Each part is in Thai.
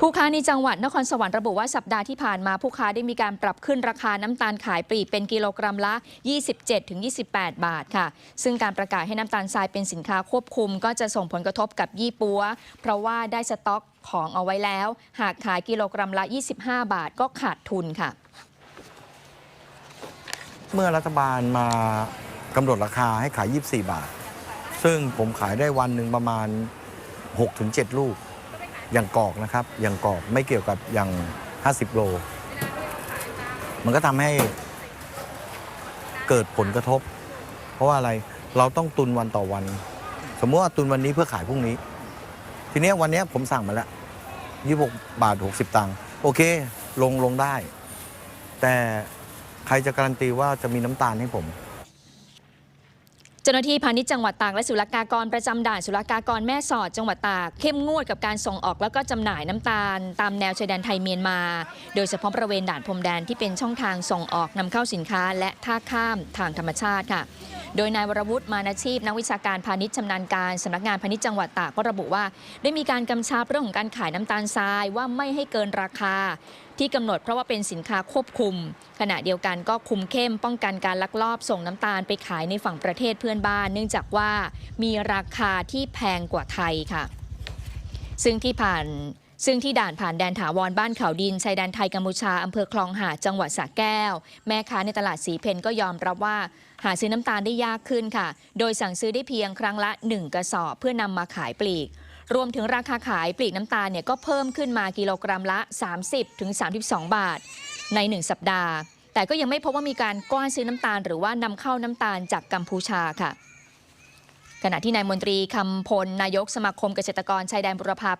ผู้ค้าในจังหวัดนครสวรรค์ระบุว่าสัปดาห์ที่ผ่านมาผู้ค้าได้มีการปรับขึ้นราคาน้ำตาลขายปลีกเป็นกิโลกรัมละ 27-28 บาทค่ะ ซึ่งการประกาศให้น้ำตาลทรายเป็นสินค้าควบคุม ก็จะส่งผลกระทบกับยี่ปัว เพราะว่าได้สต็อกของเอาไว้แล้ว หากขายกิโลกรัมละ 25 บาทก็ขาดทุนค่ะ เมื่อรัฐบาลมากำหนดราคาให้ขาย 24 บาท ซึ่งผมขายได้วันหนึ่งประมาณ 6-7 ลูก อย่างกอกนะครับ อย่างกอกไม่เกี่ยวกับอย่าง 50 โล มันก็ทำให้เกิดผลกระทบ เพราะว่าอะไรเราต้องตุนวันต่อวัน สมมติว่าตุนวันนี้เพื่อขายพรุ่งนี้ ทีนี้วันนี้ผมสั่งมาแล้ว26บาท60ตังค์โอเค ลงลงได้ แต่ใครจะการันตีว่าจะมีน้ำตาลให้ผม จ้าหน้าที่พาณิชย์จังหวัดตากและศุลกากรประจำด่านศุลกากรแม่สอดจังหวัดตากเข้มงวดกับการส่งออกแล้วก็จำหน่ายน้ำตาล ตามแนวชายแดนไทยเมียนมา โดยเฉพาะบริเวณด่านพรมแดนที่เป็นช่องทางส่งออกนำเข้าสินค้า และท่าข้ามทางธรรมชาติค่ะ โดยนายวรวุฒิมานาชีพ นักวิชาการพาณิชย์ชำนาญการสำนักงานพาณิชย์จังหวัดตากก็ระบุว่า ได้มีการกำชับเรื่องของการขายน้ำตาลทรายว่าไม่ให้เกินราคา ที่กำหนดเพราะว่าเป็นสินค้าควบคุม ขณะเดียวกันก็คุมเข้มป้องกันการลักลอบส่งน้ำตาลไปขายในฝั่งประเทศเพื่อนบ้าน เนื่องจากว่ามีราคาที่แพงกว่าไทยค่ะ ซึ่งที่ผ่านซึ่งที่ด่านผ่านแดนถาวรบ้านเขาดินชายแดนไทยกัมพูชาอำเภอคลองหาดจังหวัดสระแก้ว แม่ค้าในตลาดสีเพนก็ยอมรับว่า หาซื้อน้ำตาลได้ยากขึ้นค่ะ โดยสั่งซื้อได้เพียงครั้งละ 1 กระสอบเพื่อนำมาขายปลีก รวมถึงราคาขายปลีกน้ำตาลเนี่ยก็เพิ่มขึ้นมากิโลกรัมละ 30-32 บาท ใน 1 สัปดาห์ แต่ก็ยังไม่พบว่ามีการก้อนซื้อน้ำตาล หรือว่านำเข้าน้ำตาลจากกัมพูชาค่ะ ขณะที่นายมนตรีคำพลนายกสมาคมเกษตรกรชายแดนบุรพา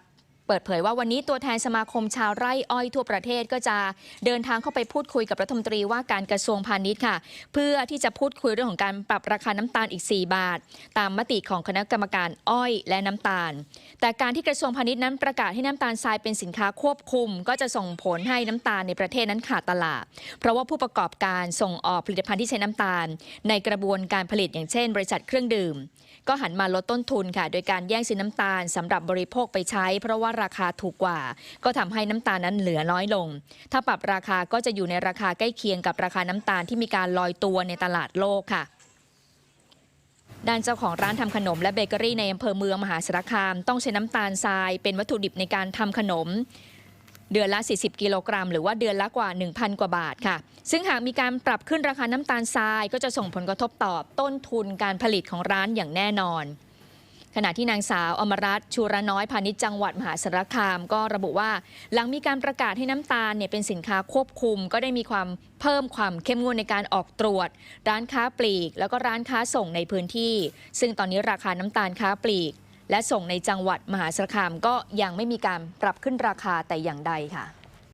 เปิดเผยว่าวันนี้ตัวแทนสมาคมชาวไร่อ้อยทั่วประเทศก็จะเดินทางเข้าไปพูดคุยกับรัฐมนตรีว่าการกระทรวงพาณิชย์ค่ะ เพื่อที่จะพูดคุยเรื่องของการปรับราคาน้ำตาลอีก 4 บาท ตามมติของคณะกรรมการอ้อยและน้ำตาล แต่การที่กระทรวงพาณิชย์นั้นประกาศให้น้ำตาลทรายเป็นสินค้าควบคุม ก็จะส่งผลให้น้ำตาลในประเทศนั้นขาดตลาด เพราะว่าผู้ประกอบการส่งออกผลิตภัณฑ์ที่ใช้น้ำตาล ในกระบวนการผลิตอย่างเช่น บริษัทเครื่องดื่ม ก็หันมาลดต้นทุนค่ะ โดยการแย่งซื้อน้ำตาลสำหรับบริโภคไปใช้ เพราะว่าราคาถูกกว่า ก็ทำให้น้ำตาลนั้นเหลือน้อยลง ถ้าปรับราคาก็จะอยู่ในราคาใกล้เคียงกับราคาน้ำตาลที่มีการลอยตัวในตลาดโลกค่ะด้านเจ้าของร้านทำขนมและเบเกอรี่ในอำเภอเมืองมหาสารคาม ต้องใช้น้ำตาลทรายเป็นวัตถุดิบในการทำขนม เดือนละ 40 กิโลกรัม หรือว่าเดือนละกว่า 1,000 กว่าบาทค่ะ ซึ่งหากมีการปรับขึ้นราคาน้ำตาลทราย ก็จะส่งผลกระทบต่อต้นทุนการผลิตของร้านอย่างแน่นอน ขณะที่นางสาวอมรัตน์ชูระน้อยพาณิชย์จังหวัดมหาสารคาม ก็ระบุว่า หลังมีการประกาศให้น้ำตาลเนี่ยเป็นสินค้าควบคุม ก็ได้มีความเพิ่มความเข้มงวดในการออกตรวจ ร้านค้าปลีก แล้วก็ร้านค้าส่งในพื้นที่ ซึ่งตอนนี้ราคาน้ำตาลค้าปลีก และส่งในจังหวัดมหาสารคามก็ยังไม่มีการปรับขึ้นราคาแต่อย่างใดค่ะ